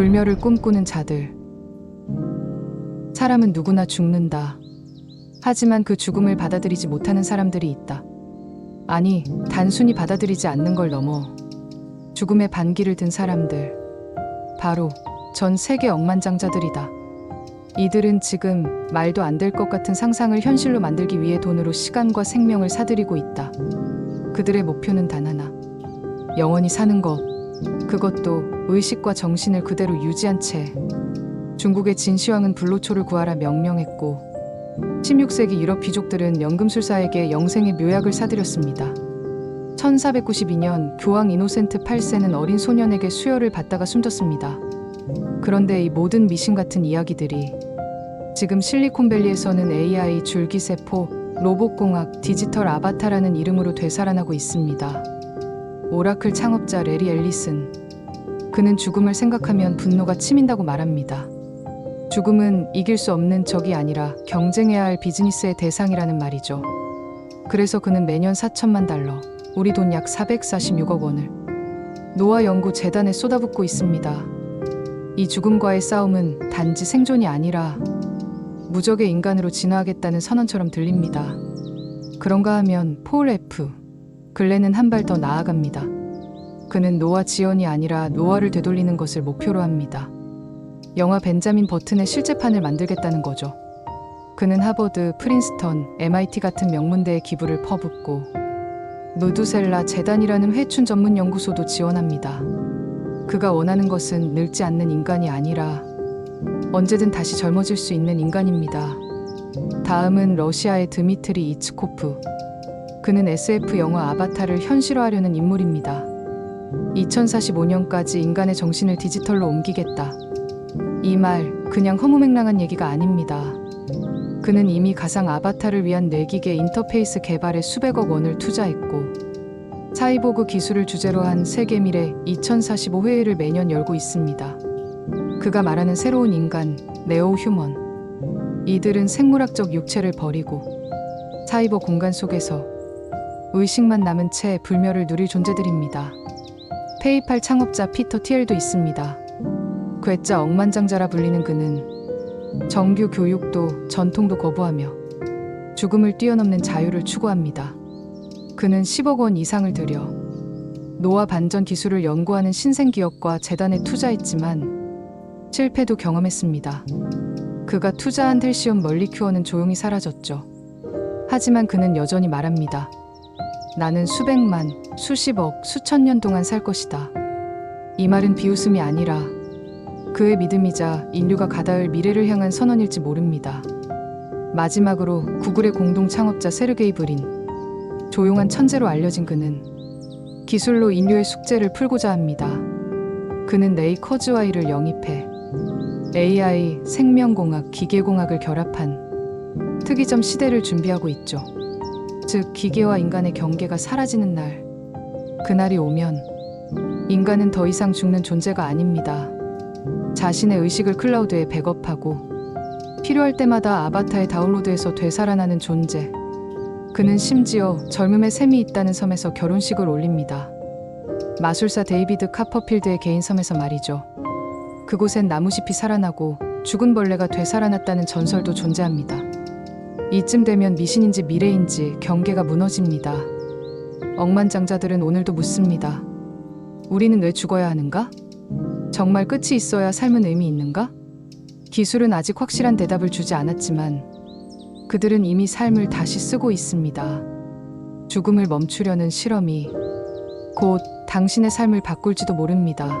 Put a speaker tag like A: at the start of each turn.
A: 불멸을 꿈꾸는 자들. 사람은 누구나 죽는다. 하지만 그 죽음을 받아들이지 못하는 사람들이 있다. 아니, 단순히 받아들이지 않는 걸 넘어 죽음의 반기를 든 사람들. 바로 전 세계 억만장자들이다. 이들은 지금 말도 안 될 것 같은 상상을 현실로 만들기 위해 돈으로 시간과 생명을 사들이고 있다. 그들의 목표는 단 하나. 영원히 사는 것. 그것도 의식과 정신을 그대로 유지한 채. 중국의 진시황은 불로초를 구하라 명령했고 16세기 유럽 귀족들은 연금술사에게 영생의 묘약을 사들였습니다. 1492년 교황 이노센트 8세는 어린 소년에게 수혈을 받다가 숨졌습니다. 그런데 이 모든 미신 같은 이야기들이 지금 실리콘밸리에서는 AI 줄기세포, 로봇공학, 디지털 아바타라는 이름으로 되살아나고 있습니다. 오라클 창업자 레리 앨리슨. 그는 죽음을 생각하면 분노가 치민다고 말합니다. 죽음은 이길 수 없는 적이 아니라 경쟁해야 할 비즈니스의 대상이라는 말이죠. 그래서 그는 매년 4천만 달러, 우리 돈 약 446억 원을 노아 연구 재단에 쏟아붓고 있습니다. 이 죽음과의 싸움은 단지 생존이 아니라 무적의 인간으로 진화하겠다는 선언처럼 들립니다. 그런가 하면 폴 F. 글렌은 한발 더 나아갑니다. 그는 노아 지연이 아니라 노아를 되돌리는 것을 목표로 합니다. 영화 벤자민 버튼의 실제판을 만들겠다는 거죠. 그는 하버드, 프린스턴, MIT 같은 명문대에 기부를 퍼붓고 무두셀라 재단이라는 회춘 전문 연구소도 지원합니다. 그가 원하는 것은 늙지 않는 인간이 아니라 언제든 다시 젊어질 수 있는 인간입니다. 다음은 러시아의 드미트리 이츠코프. 그는 SF 영화 아바타를 현실화하려는 인물입니다. 2045년까지 인간의 정신을 디지털로 옮기겠다. 이 말 그냥 허무맹랑한 얘기가 아닙니다. 그는 이미 가상 아바타를 위한 뇌기계 인터페이스 개발에 수백억 원을 투자했고 사이보그 기술을 주제로 한 세계 미래 2045 회의를 매년 열고 있습니다. 그가 말하는 새로운 인간, 네오 휴먼. 이들은 생물학적 육체를 버리고 사이버 공간 속에서 의식만 남은 채 불멸을 누릴 존재들입니다. 페이팔 창업자 피터 티엘도 있습니다. 괴짜 억만장자라 불리는 그는 정규 교육도 전통도 거부하며 죽음을 뛰어넘는 자유를 추구합니다. 그는 10억 원 이상을 들여 노화 반전 기술을 연구하는 신생 기업과 재단에 투자했지만 실패도 경험했습니다. 그가 투자한 텔시움 멀리큐어는 조용히 사라졌죠. 하지만 그는 여전히 말합니다. 나는 수백만, 수십억, 수천 년 동안 살 것이다. 이 말은 비웃음이 아니라 그의 믿음이자 인류가 가닿을 미래를 향한 선언일지 모릅니다. 마지막으로 구글의 공동 창업자 세르게이 브린. 조용한 천재로 알려진 그는 기술로 인류의 숙제를 풀고자 합니다. 그는 네이 커즈와이를 영입해 AI, 생명공학, 기계공학을 결합한 특이점 시대를 준비하고 있죠. 즉, 기계와 인간의 경계가 사라지는 날. 그날이 오면 인간은 더 이상 죽는 존재가 아닙니다. 자신의 의식을 클라우드에 백업하고 필요할 때마다 아바타에 다운로드해서 되살아나는 존재. 그는 심지어 젊음의 셈이 있다는 섬에서 결혼식을 올립니다. 마술사 데이비드 카퍼필드의 개인 섬에서 말이죠. 그곳엔 나무숲이 살아나고 죽은 벌레가 되살아났다는 전설도 존재합니다. 이쯤 되면 미신인지 미래인지 경계가 무너집니다. 억만장자들은 오늘도 묻습니다. 우리는 왜 죽어야 하는가? 정말 끝이 있어야 삶은 의미 있는가? 기술은 아직 확실한 대답을 주지 않았지만 그들은 이미 삶을 다시 쓰고 있습니다. 죽음을 멈추려는 실험이 곧 당신의 삶을 바꿀지도 모릅니다.